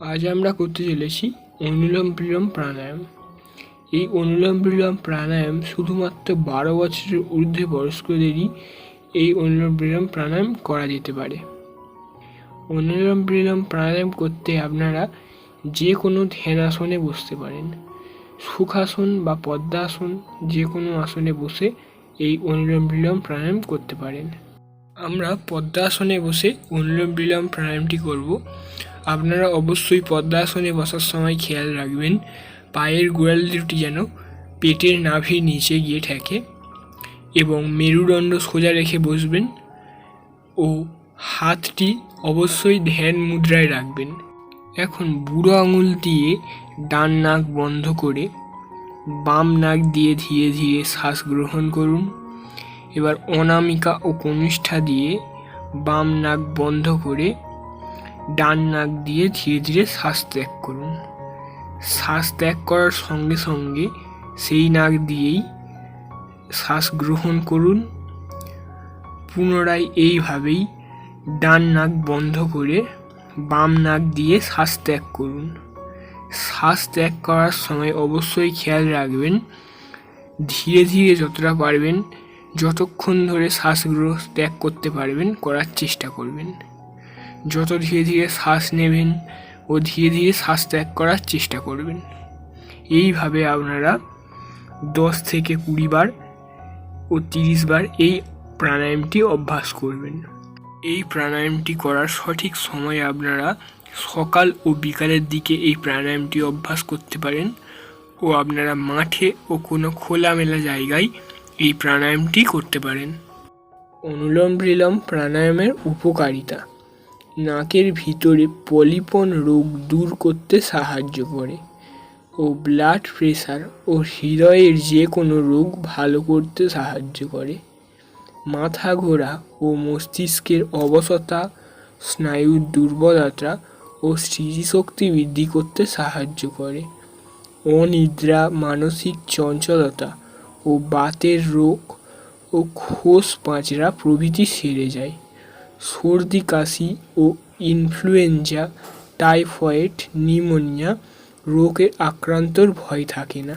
আজ আমরা করতে চলেছি অনুলোম বিলোম প্রাণায়াম। এই অনুলোম বিলোম প্রাণায়াম শুধুমাত্র বারো বছরের ঊর্ধ্বে বয়স্কদেরই এই অনুলোম বিলোম প্রাণায়াম করা যেতে পারে। অনুলোম বিলোম প্রাণায়াম করতে আপনারা যে কোনো ধ্যানাসনে বসতে পারেন। সুখাসন বা পদ্মাসন যে কোনো আসনে বসে এই অনুলোম বিলোম প্রাণায়াম করতে পারেন। আমরা পদ্মাসনে বসে অনুলোম বিলোম প্রাণায়ামটি করব। আপনারা অবশ্যই পদ্মাসনে বসার সময় খেয়াল রাখবেন, পায়ের গোড়াল দুটি যেন পেটের নাভির নিচে গিয়ে ঠেকে এবং মেরুদণ্ড সোজা রেখে বসবেন ও হাতটি অবশ্যই ধ্যান মুদ্রায় রাখবেন। এখন বুড়ো আঙুল দিয়ে ডান নাক বন্ধ করে বাম নাক দিয়ে ধীরে ধীরে শ্বাস গ্রহণ করুন। এবার অনামিকা ও কনিষ্ঠা দিয়ে বাম নাক বন্ধ করে ডান নাক দিয়ে ধীরে ধীরে শ্বাস ত্যাগ করুন। শ্বাস ত্যাগ করার সঙ্গে সঙ্গে সেই নাক দিয়েই শ্বাস গ্রহণ করুন। পুনরায় এইভাবেই ডান নাক বন্ধ করে বাম নাক দিয়ে শ্বাস ত্যাগ করুন। শ্বাস ত্যাগ করার সময় অবশ্যই খেয়াল রাখবেন, ধীরে ধীরে যতটা পারবেন, যতক্ষণ ধরে শ্বাসগ্রহ ত্যাগ করতে পারবেন, করার চেষ্টা করবেন। যত ধীরে ধীরে শ্বাস নেবেন ও ধীরে ধীরে শ্বাস ত্যাগ করার চেষ্টা করবেন। এইভাবে আপনারা দশ থেকে কুড়ি বার ও তিরিশ বার এই প্রাণায়ামটি অভ্যাস করবেন। এই প্রাণায়ামটি করার সঠিক সময় আপনারা সকাল ও বিকালের দিকে এই প্রাণায়ামটি অভ্যাস করতে পারেন ও আপনারা মাঠে ও কোনো খোলামেলা জায়গায় এই প্রাণায়ামটি করতে পারেন। অনুলোম বিলোম প্রাণায়ামের উপকারিতা। নাকের ভিতরে পলিপন রোগ দূর করতে সাহায্য করে ও ব্লাড প্রেশার ও হৃদয়ের যে কোনো রোগ ভালো করতে সাহায্য করে। মাথা ঘোরা ও মস্তিষ্কের অবসতা, স্নায়ুর দুর্বলতা ও স্মৃতিশক্তি বৃদ্ধি করতে সাহায্য করে। অনিদ্রা, মানসিক চঞ্চলতা ও বাতের রোগ ও খোস পাঁচড়া প্রভৃতি সেরে যায়। সর্দি কাশি ও ইনফ্লুয়েঞ্জা টাইফয়েড নিউমোনিয়া রোগে আক্রান্তর ভয় থাকে না।